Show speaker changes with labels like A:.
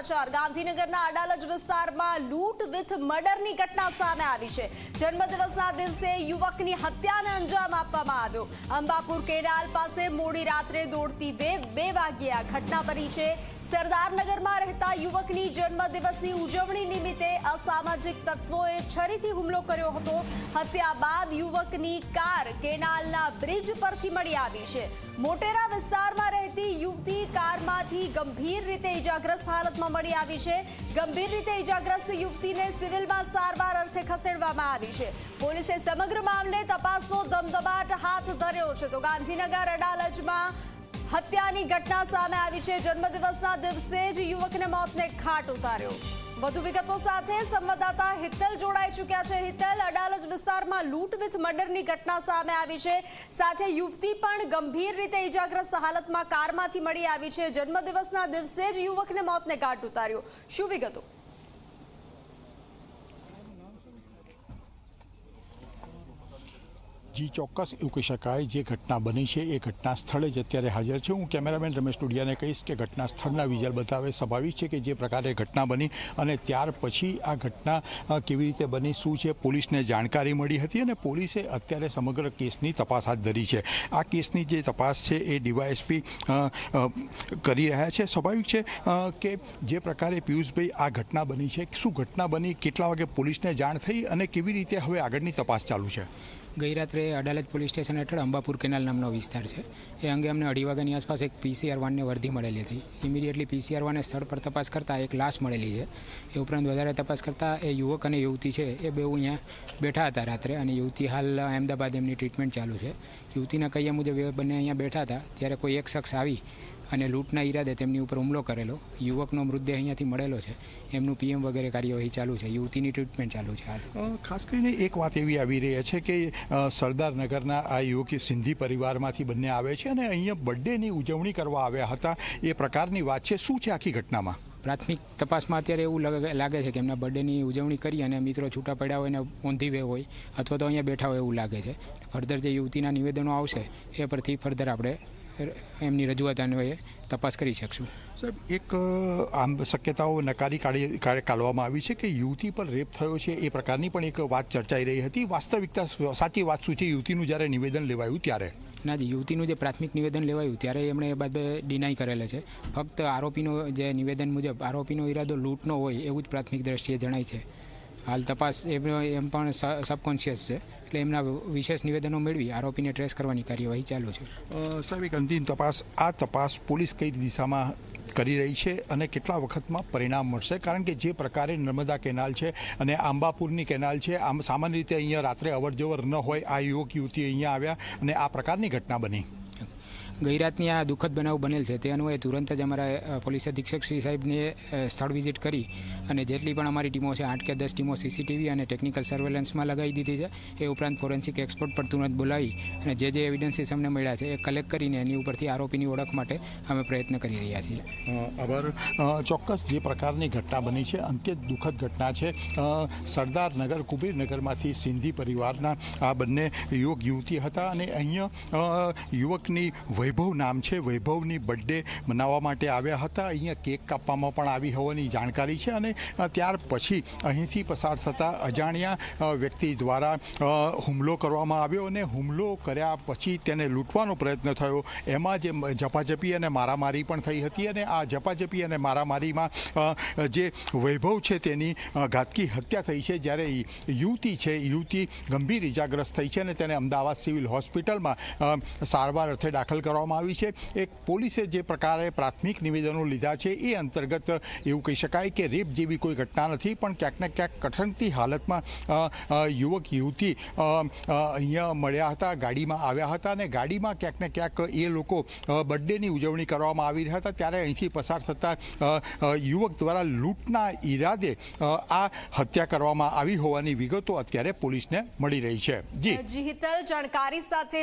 A: સમાચાર. ગાંધીનગરના અડાલજ વિસ્તારમાં લૂંટ વિથ મર્ડરની ઘટના સામે આવી છે. જન્મદિવસના દિવસે યુવકની હત્યાને અંજામ આપવામાં આવ્યો. અંબાપુર કેનાલ પાસે મોડી રાત્રે દોડતી વેવ બે વાગ્યે આ ઘટના બની છે. સરદારનગરમાં રહેતા યુવકની જન્મદિવસની ઉજવણી નિમિત્તે અસામાજિક તત્વોએ છરીથી હુમલો કર્યો હતો. હત્યા બાદ યુવકની કાર કેનાલના બ્રિજ પરથી મળી આવી છે. મોટેરા વિસ્તારમાં રહેતી યુવતી કારમાંથી ગંભીર રીતે ઇજાગ્રસ્ત હાલતમાં મળી આવી છે. ગંભીર રીતે ઇજાગ્રસ્ત યુવતીને સિવિલમાં સારવાર અર્થે ખસેડવામાં આવી છે. પોલીસે સમગ્ર મામલે તપાસનો ધમધમાટ હાથ ધર્યો છે. તો ગાંધીનગર અડાલજમાં હત્યાની ઘટના સામે આવી છે. જન્મદિવસના દિવસે જ યુવકને મોતને ઘાટ ઉતાર્યો. વધુ વિગતો સાથે સંવાદદાતા હિતલ જોડાઈ ચૂક્યા છે. હિતલ, અડાલજ વિસ્તારમાં લૂંટ વિથ મર્ડરની ઘટના સામે આવી છે. સાથે યુવતી પણ ગંભીર રીતે ઇજાગ્રસ્ત હાલતમાં કારમાંથી મળી આવી છે. જન્મદિવસના દિવસે જ યુવકને મોતને ઘાટ ઉતાર્યો. શું વિગતો?
B: જી ચોક્કસ એવું કહી શકાય. જે ઘટના બની છે એ ઘટના સ્થળે જ અત્યારે હાજર છે. હું કેમેરામેન રમેશ ટુડિયાને કહીશ કે ઘટના સ્થળના વિઝ્યુઅલ બતાવે સ્વાભાવિક છે કે જે પ્રકારે ઘટના બની અને ત્યાર પછી આ ઘટના કેવી રીતે બની, શું છે, પોલીસને જાણકારી મળી હતી અને પોલીસે અત્યારે સમગ્ર કેસની તપાસ હાથ ધરી છે. આ કેસની જે તપાસ છે એ ડીવાયએસપી કરી રહ્યા છે. સ્વાભાવિક છે કે જે પ્રકારે પિયુષભાઈ આ ઘટના બની છે. શું ઘટના બની, કેટલા વાગે પોલીસને જાણ થઈ અને કેવી રીતે હવે આગળની તપાસ ચાલુ છે?
C: ગઈ રાત્રે અડાલજ પોલીસ સ્ટેશન હેઠળ અંબાપુર કેનાલ નામનો વિસ્તાર છે. એ અંગે અમને અઢી વાગ્યાની આસપાસ એક પીસીઆર વાનને વર્ધી મળેલી હતી. ઇમિડિયેટલી પીસીઆર વાને સ્થળ પર તપાસ કરતાં એક લાશ મળેલી છે. એ ઉપરાંત વધારે તપાસ કરતાં એ યુવક અને યુવતી છે. એ બેઉ અહીંયા બેઠા હતા રાત્રે અને યુવતી હાલ અહેમદાબાદ એમની ટ્રીટમેન્ટ ચાલુ છે. યુવતીના કહ્યા મુજબ એ બંને અહીંયા બેઠા હતા. ત્યારે કોઈ એક શખ્સ આવી અને લૂંટના ઈરાદે તેમની ઉપર હુમલો કરેલો. યુવકનો મૃતદેહ અહીંયાથી મળેલો છે. એમનું પીએમ વગેરે કાર્યવાહી ચાલુ છે. યુવતીની ટ્રીટમેન્ટ ચાલુ છે હાલ.
B: ખાસ કરીને એક વાત એવી આવી રહી છે કે સરદારનગરના આ યુવકી સિંધી પરિવારમાંથી બંને આવે છે અને અહીંયા બર્થડેની ઉજવણી કરવા આવ્યા હતા. એ પ્રકારની વાત છે. શું છે આખી ઘટનામાં?
C: પ્રાથમિક તપાસમાં અત્યારે એવું લાગે- છે કે એમના બર્થડેની ઉજવણી કરી અને મિત્રો છૂટા પડ્યા હોય ને ઊંધી વે હોય અથવા તો અહીંયા બેઠા હોય એવું લાગે છે. ફર્ધર જે યુવતીના નિવેદનો આવશે એ પરથી ફર્ધર આપણે એમની રજૂઆત અન્વયે તપાસ કરી શકશું.
B: સાહેબ એક આમ શક્યતાઓ નકારી કાઢી કાઢી- કાઢવામાં આવી છે કે યુવતી પર રેપ થયો છે એ પ્રકારની પણ એક વાત ચર્ચાઈ રહી હતી. વાસ્તવિકતા સાચી વાત શું છે? યુવતીનું જ્યારે નિવેદન લેવાયું ત્યારે?
C: ના જી યુવતીનું જે પ્રાથમિક નિવેદન લેવાયું ત્યારે એમણે એ બાબતે ડિનાઈ કરેલ છે. ફક્ત આરોપીનો જે નિવેદન મુજબ આરોપીનો ઈરાદો લૂંટનો હોય એવું જ પ્રાથમિક દ્રષ્ટિએ જણાય છે. હાલ તપાસ એમ એમ પણ સબકોન્શિયસ છે. એટલે એમના વિશેષ નિવેદનો મેળવી આરોપીને ટ્રેસ કરવાની કાર્યવાહી ચાલુ છે.
B: સાહેબ, એક અંતિમ તપાસ. આ તપાસ પોલીસ કઈ દિશામાં કરી રહી છે અને કેટલા વખતમાં પરિણામ મળશે? કારણ કે જે પ્રકારે નર્મદા કેનાલ છે અને આંબાપુરની કેનાલ છે, આમ સામાન્ય રીતે અહીંયા રાત્રે અવરજવર ન હોય, આ યુવક યુવતી અહીંયા આવ્યા અને આ પ્રકારની ઘટના બની.
C: ગઈ રાતની આ દુઃખદ બનાવ બનેલ છે તે અન્વયે તુરંત જ અમારા પોલીસ અધિક્ષક શ્રી સાહેબને સ્થળ વિઝિટ કરી અને જેટલી પણ અમારી ટીમો છે, આઠ કે દસ ટીમો સીસીટીવી અને ટેકનિકલ સર્વેલન્સમાં લગાવી દીધી છે, એ ઉપરાંત ફોરેન્સિક એક્સપર્ટ પર તુરંત બોલાવી અને જે જે એવિડન્સીસ અમને મળ્યા છે, એ કલેક્ટ કરીને એની ઉપરથી આરોપીની ઓળખ માટે અમે પ્રયત્ન કરી રહ્યા છીએ.
B: આભાર. ચોક્કસ જે પ્રકારની ઘટના બની છે અત્યંત દુઃખદ ઘટના છે. સરદાર સરદારનગર કુબેરનગરમાંથી સિંધી પરિવારના આ બંને યુવક યુવતી હતા અને અહીંયા યુવકની યુવકની વૈભવ નામ છે. વૈભવની બર્થડે મનાવવા માટે આવ્યા હતા. અહીંયા કેક કાપવામાં પણ આવી હોવાની જાણકારી છે અને ત્યાર પછી અહીંથી પસાર થતા અજાણ્યા વ્યક્તિ દ્વારા હુમલો કરવામાં આવ્યો અને હુમલો કર્યા પછી તેને લૂંટવાનો પ્રયત્ન થયો. એમાં જે ઝપાઝપી અને મારામારી પણ થઈ હતી અને આ ઝપાઝપી અને મારામારીમાં જે વૈભવ છે તેની ઘાતકી હત્યા થઈ છે. જ્યારે યુવતી છે યુવતી ગંભીર ઇજાગ્રસ્ત થઈ છે અને તેને અમદાવાદ સિવિલ હોસ્પિટલમાં સારવાર અર્થે દાખલ કરવામાં આવી છે. એક પોલીસે જે પ્રકારે પ્રાથમિક નિવેદનો લીધા છે, એ અંતર્ગત એવું કહી શકાય કે રેપ જેવી કોઈ ઘટના નથી, પણ ક્યાંક ને ક્યાંક કઠણતી હાલતમાં યુવક, યુવતી અહીંયા મળ્યા હતા, ગાડીમાં આવ્યા હતા અને ગાડીમાં ક્યાંક ને ક્યાંક એ લોકો બર્થડેની ઉજવણી કરવામાં આવી રહ્યા હતા. ત્યારે અહીંથી પસાર થતા યુવક દ્વારા લૂંટના ઈરાદે આ હત્યા કરવામાં આવી હોવાની વિગતો અત્યારે પોલીસને મળી રહી છે. જી.
A: હિતલ જાણકારી સાથે